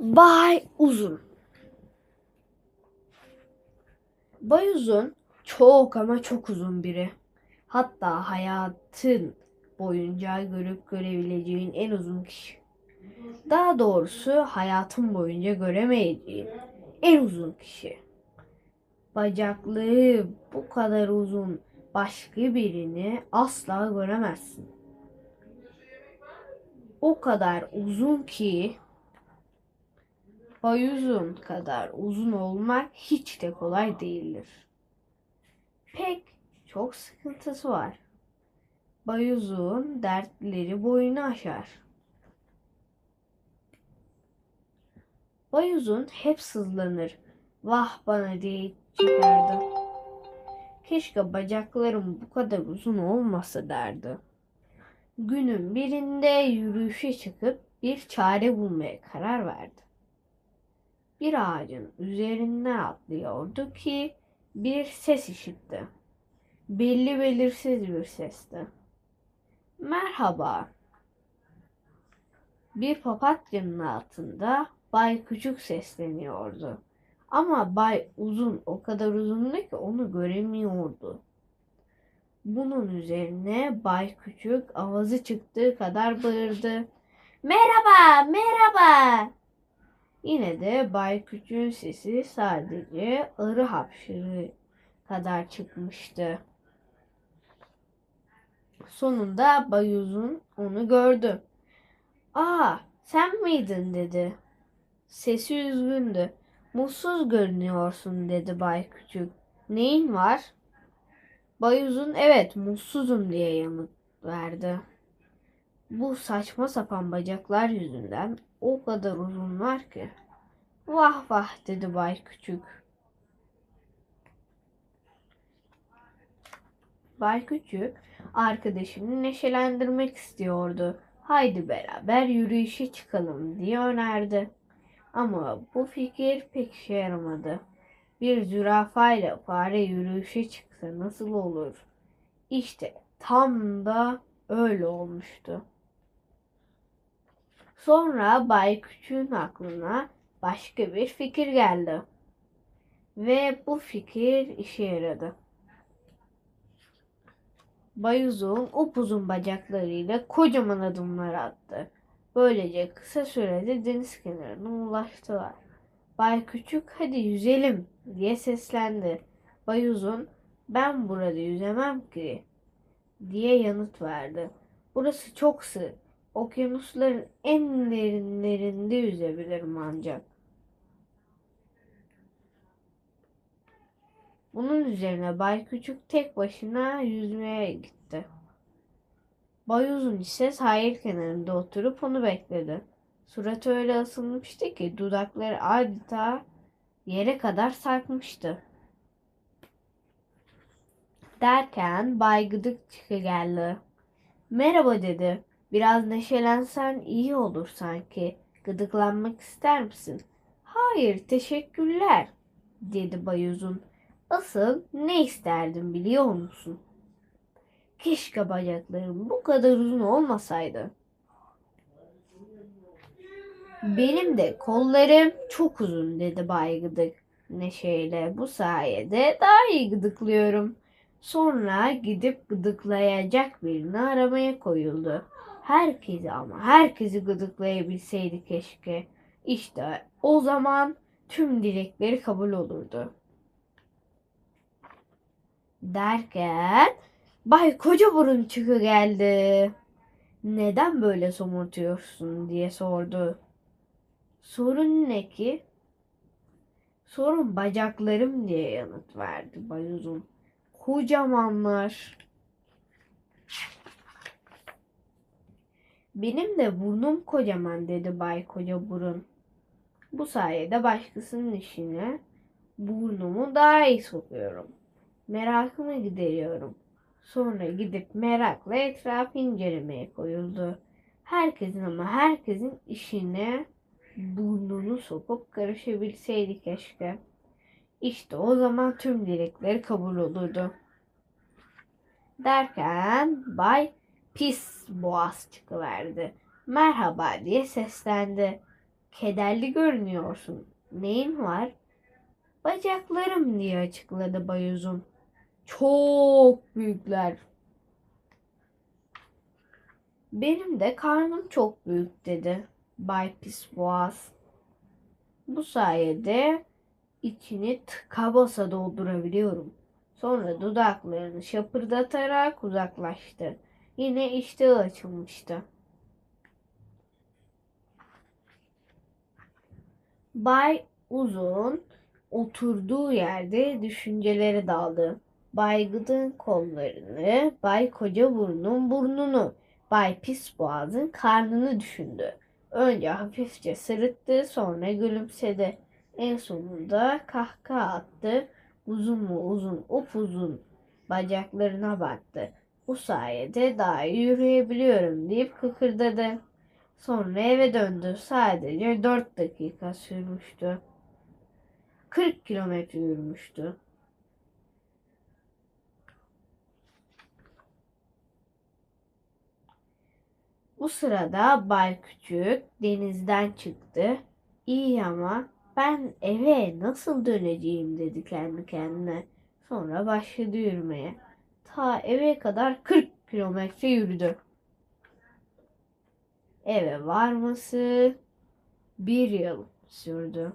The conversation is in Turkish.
Bay Uzun. Bay Uzun çok ama çok uzun biri. Hatta hayatın boyunca görüp görebileceğin en uzun kişi. Daha doğrusu hayatın boyunca göremeyeceğin en uzun kişi. Bacakları bu kadar uzun başka birini asla göremezsin. O kadar uzun ki Bayuzun kadar uzun olmak hiç de kolay değildir. Pek çok sıkıntısı var. Bayuzun dertleri boyunu aşar. Bayuzun hep sızlanır. Vah bana diye çıkardı. Keşke bacaklarım bu kadar uzun olmasa derdi. Günün birinde yürüyüşe çıkıp bir çare bulmaya karar verdi bir ağacın üzerinden atlıyordu ki bir ses işitti. Belli belirsiz bir sesti. Merhaba. Bir papatyanın altında Bay Küçük sesleniyordu. Ama Bay Uzun o kadar uzundu ki onu göremiyordu. Bunun üzerine Bay Küçük avazı çıktığı kadar bağırdı. Merhaba, merhaba. Yine de Bay Küçük'ün sesi sadece arı hapşırı kadar çıkmıştı. Sonunda Bay Uzun onu gördü. Aa sen miydin dedi. Sesi üzgündü. Mutsuz görünüyorsun dedi Bay Küçük. Neyin var? Bay Uzun evet mutsuzum diye yanıt verdi. Bu saçma sapan bacaklar yüzünden o kadar uzun var ki. Vah vah dedi Bay Küçük. Bay Küçük arkadaşını neşelendirmek istiyordu. Haydi beraber yürüyüşe çıkalım diye önerdi. Ama bu fikir pek işe yaramadı. Bir zürafa ile fare yürüyüşe çıksa nasıl olur? İşte tam da öyle olmuştu. Sonra Bay Küçük'ün aklına başka bir fikir geldi. Ve bu fikir işe yaradı. Bay Uzun upuzun bacaklarıyla kocaman adımlar attı. Böylece kısa sürede deniz kenarına ulaştılar. Bay Küçük hadi yüzelim diye seslendi. Bay Uzun ben burada yüzemem ki diye yanıt verdi. Burası çok sığ. Okyanusların en derinlerinde yüzebilirim ancak. Bunun üzerine Bay Küçük tek başına yüzmeye gitti. Bay Uzun ise sahil kenarında oturup onu bekledi. Suratı öyle ısınmıştı ki dudakları adeta yere kadar sarkmıştı. Derken Bay Gıdık çıkı geldi. Merhaba dedi. Biraz neşelensen iyi olur sanki. Gıdıklanmak ister misin? Hayır, teşekkürler, dedi Bayuzun. Asıl ne isterdim biliyor musun? Keşke bacaklarım bu kadar uzun olmasaydı. Benim de kollarım çok uzun dedi Bay Gıdık neşeyle. Bu sayede daha iyi gıdıklıyorum. Sonra gidip gıdıklayacak birini aramaya koyuldu. Herkesi ama herkesi gıdıklayabilseydi keşke. İşte o zaman tüm dilekleri kabul olurdu. Derken Bay Koca Burun çıkı geldi. Neden böyle somurtuyorsun diye sordu. Sorun ne ki? Sorun bacaklarım diye yanıt verdi Bay Uzun. Kocamanlar. Benim de burnum kocaman dedi Bay Koca Burun. Bu sayede başkasının işine burnumu daha iyi sokuyorum. Merakımı gideriyorum. Sonra gidip merakla etrafı incelemeye koyuldu. Herkesin ama herkesin işine burnunu sokup karışabilseydi keşke. İşte o zaman tüm dilekleri kabul olurdu. Derken Bay pis boğaz çıkıverdi. Merhaba diye seslendi. Kederli görünüyorsun. Neyin var? Bacaklarım diye açıkladı Bay Uzun. Çok büyükler. Benim de karnım çok büyük dedi Bay Pisboğaz. Bu sayede içini tıka basa doldurabiliyorum. Sonra dudaklarını şapırdatarak uzaklaştı. Yine iştahı açılmıştı. Bay Uzun oturduğu yerde düşüncelere daldı. Bay kollarını, Bay Kocaburun'un burnunu, Bay Pisboğaz'ın karnını düşündü. Önce hafifçe sırıttı, sonra gülümsedi. En sonunda kahkaha attı. Uzun mu uzun, upuzun bacaklarına baktı. Bu sayede daha iyi yürüyebiliyorum deyip kıkırdadı. Sonra eve döndü. Sadece 4 dakika sürmüştü. 40 kilometre yürümüştü. Bu sırada Bay Küçük denizden çıktı. İyi ama ben eve nasıl döneceğim dedi kendi kendine. Sonra başladı yürümeye. Ta eve kadar 40 kilometre yürüdü. Eve varması bir yıl sürdü.